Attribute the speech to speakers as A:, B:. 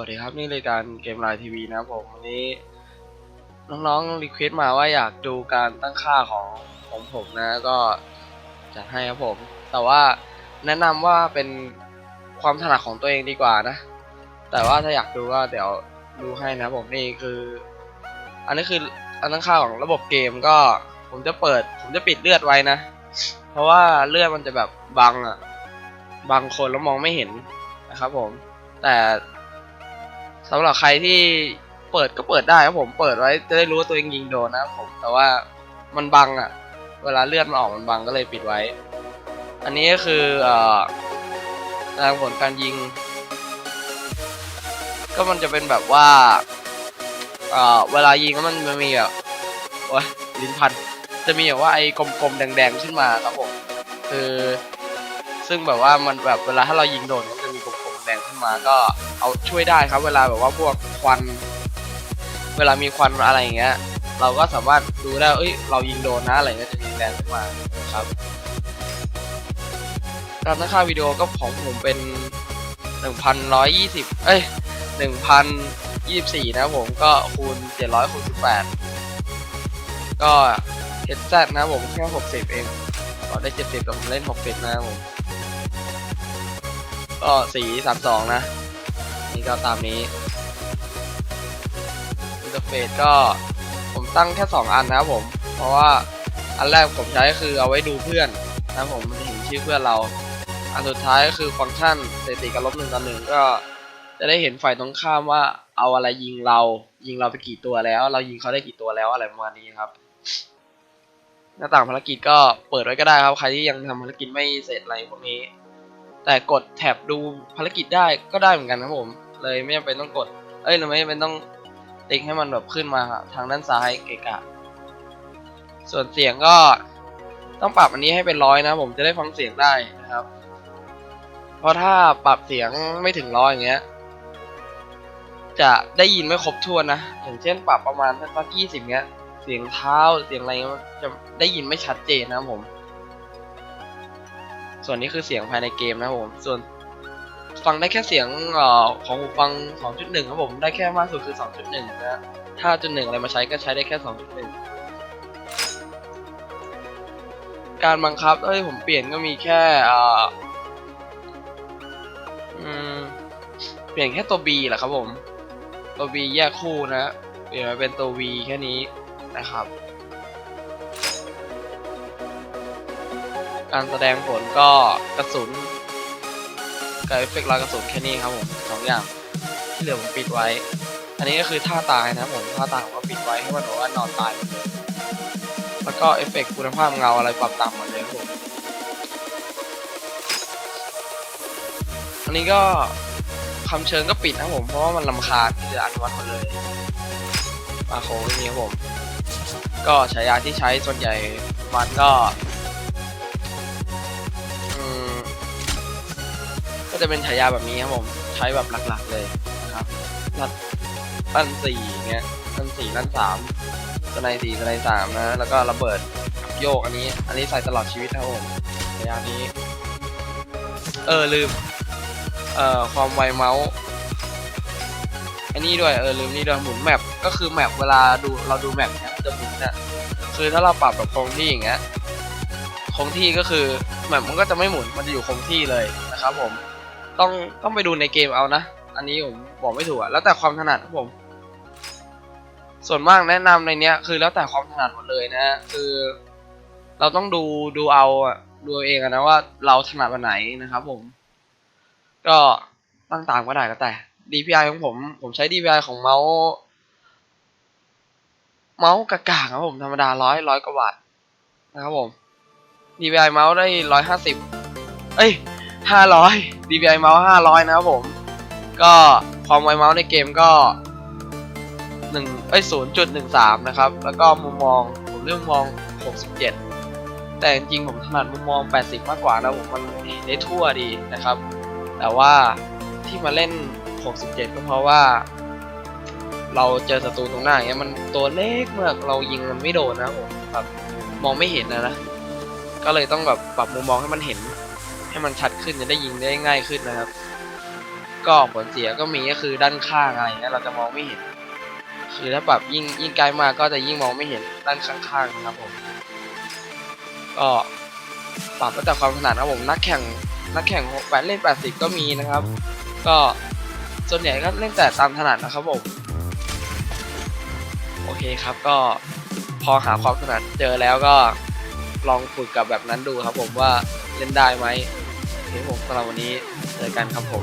A: วัสดีครับนี่รายการเกมไลน์ทีวีนะครับผมวันนี้ น้องๆรีเควสต์มาว่าอยากดูการตั้งค่าของของผมนะก็จัดให้ครับผม แต่ว่าแนะนำว่าเป็นความถนัดของตัวเองดีกว่านะ แต่ว่าถ้าอยากดูก็เดี๋ยวดูให้นะผมนี่คือ อันนี้คืออันตั้งค่าของระบบเกมก็ผมจะเปิด ผมจะปิดเลือดไว้นะ เพราะว่าเลือดมันจะแบบบังอะบังคนแล้วมองไม่เห็นนะครับผมแต่ สำหรับใครที่เปิดก็เปิดได้ครับผมเปิดไว้จะได้รู้ว่าตัวเองยิงโดนนะครับผมแต่ว่ามันบังอะเวลาเลือดมันออกมันบังก็เลยปิดไว้ อันนี้ก็คือเอ่อตารางผลการยิง ก็มันจะเป็นแบบว่าเอ่อเวลายิงแล้วมันมันมีแบบโอ้ยลิ้นพันจะมีแบบว่าไอ้กลมๆแดงๆขึ้นมาครับผมคือซึ่งแบบว่ามันแบบเวลาถ้าเรายิงโดนมัน นมาก็เอาช่วยได้ครับ เวลาแบบว่าพวกควัน เวลามีควันอะไรอย่างเงี้ย เราก็สามารถดูได้เอ้ยเรายิงโดนนะอะไรเงี้ยจะมีแดงขึ้นมาครับการตั้งค่าวิดีโอก็ของผมเป็น 1,120 เอ้ย 1,024 นะครับผมก็คูณ 700คูณ18 ก็ HZ นะครับผมแค่60 เองต่อได้ 70แต่ผมเล่น 60 นะผม ครับผมสี32นะ นี่ก็ตามนี้อินเทอร์เฟซก็ผมตั้งแค่ 2 อันนะครับผม เพราะว่าอันแรกผมใช้คือเอาไว้ดูเพื่อนนะผมมันเห็นชื่อเพื่อนเรา อันสุดท้ายก็คือฟังก์ชันสถิติการลบหนึ่งต่อหนึ่งก็ จะได้เห็นฝ่ายตรงข้ามว่าเอาอะไรยิงเรา ยิงเราไปกี่ตัวแล้ว เรายิงเขาได้กี่ตัวแล้วอะไรประมาณนี้ครับ หน้าต่างภารกิจก็เปิดไว้ก็ได้ครับ ใครที่ยังทำภารกิจไม่เสร็จอะไรพวกนี้ แต่กดแท็บดูภารกิจได้ก็ได้เหมือนกันครับผม เลยไม่จำเป็นต้องกด เอ้ยเราไม่จำเป็นต้องติ๊กให้มันแบบขึ้นมาทางด้านซ้ายเกะกะ ส่วนเสียงก็ต้องปรับอันนี้ให้เป็นร้อยนะผมจะได้ฟังเสียงได้นะครับ เพราะถ้าปรับเสียงไม่ถึงร้อยอย่างเงี้ย จะได้ยินไม่ครบถ้วนนะอย่างเช่น ปรับประมาณสักยี่สิบเงี้ย เสียงเท้าเสียงอะไรจะได้ยินไม่ชัดเจนนะครับผม ส่วนนี้คือเสียงภายในเกมนะครับผม ส่วนฟังได้แค่เสียงอของหูฟัง 2.1 ครับผม ได้แค่มากสุดคือ 2.1 นะถ้าจุดหนึ่งอะไรมาใช้ก็ใช้ได้แค่ 2.1 การบังคับเอ้ยผมเปลี่ยนก็มีแค่เอ่ออืมเปลี่ยนแค่ตัว B แหละครับผม ตัว B แยกคู่นะ เปลี่ยนมาเป็นตัว V แค่นี้นะครับ การแสดงผลก็กระสุนกับเอฟเฟกต์ลอยกระสุนแค่นี้ครับผมสองอย่างที่เหลือผมปิดไว้ อันนี้ก็คือท่าตายนะผมท่าตายผมก็ปิดไว้ให้มันบอกว่านอนตายแล้วก็เอฟเฟกต์คุณภาพเงาอะไรปรับต่ำหมดเลยครับผมอันนี้ก็คำเชิญก็ปิดนะผมเพราะว่ามันลำคาญที่จะอนุมัตหมดเลยมาโค้งนี้ครับผม ก็ฉายาที่ใช้ส่วนใหญ่มันก็ ก็จะเป็นฉายาแบบนี้ครับผมใช้แบบหลักๆเลยนะครับลัดลั่นสี่เงี้ยลั่นสี่ลั่นสามสไนสี่สไนสามนะแล้วก็ระเบิดโยกอันนี้ อันนี้ใส่ตลอดชีวิตนะครับผมฉายานี้ เออลืมเอ่อความไวเมาส์อันนี้ด้วยเออลืมนี่ด้วยหมุนแมปก็คือแมปเวลาดูเราดูแมปเนี่ยจะหมุนน่ะคือถ้าเราปรับแบบคงที่อย่างเงี้ยคงที่ก็คือแบบมันก็จะไม่หมุนมันจะอยู่คงที่เลยนะครับผม ต้องต้องไปดูในเกมเอานะ อันนี้ผมบอกไม่ถูกอะแล้วแต่ความถนัดครับผม ส่วนมากแนะนำในเนี้ย คือแล้วแต่ความถนัดหมดเลยนะคือ เราต้องดูดูเอาอะดูเองนะว่าเราถนัดวันไหนนะครับ ผม ก็ตั้งตามก็ได้แล้วแต่ DPI ของผม ผมใช้ DPI ของเมาส์เมาส์กากๆครับผมธรรมดาร้อยร้อยกว่าบาทนะครับผม DPI เมาส์ได้ร้อยห้าสิบเอ้ย ห้าร้อย DPI เมาส์ห้าร้อยนะครับผม ก็ความไวเมาส์ในเกมก็หนึ่งเอ้ยศูนย์จุดหนึ่งสามนะครับ แล้วก็มุมมอง ผมเลือกมุมมองหกสิบเจ็ดแต่จริงๆผมถนัดมุมมอง 80 มากกว่านะผมมันเห็นได้ทั่วดีนะครับ แต่ว่าที่มาเล่น 67 ก็เพราะว่า เราเจอศัตรูตรงหน้าอย่างเงี้ยมันตัวเล็กมากเรายิงมันไม่โดนนะผมแบบมองไม่เห็นนะนะ ก็เลยต้องแบบปรับมุมมองให้มันเห็น ให้มันชัดขึ้นจะได้ยิงได้ง่ายขึ้นนะครับ ก็ผลเสียก็มีก็คือด้านข้างอะไรเงี้ยเราจะมองไม่เห็น คือถ้าปรับยิ่งยิ่งไกลมากก็จะยิ่งมองไม่เห็นด้านข้างๆนะครับผมก็ปรับแล้วแต่ความถนัดนะครับผมนักแข่งนักแข่งแปดเล่น 80 ก็มีนะครับ ก็ส่วนใหญ่ก็เล่นแต่ตามถนัดนะครับผมโอเคครับก็พอหาความถนัดเจอแล้วก็ลองฝึกกับแบบนั้นดูครับผมว่าเล่นได้ไหม ผมสำหรับวันนี้เจอกันครับผม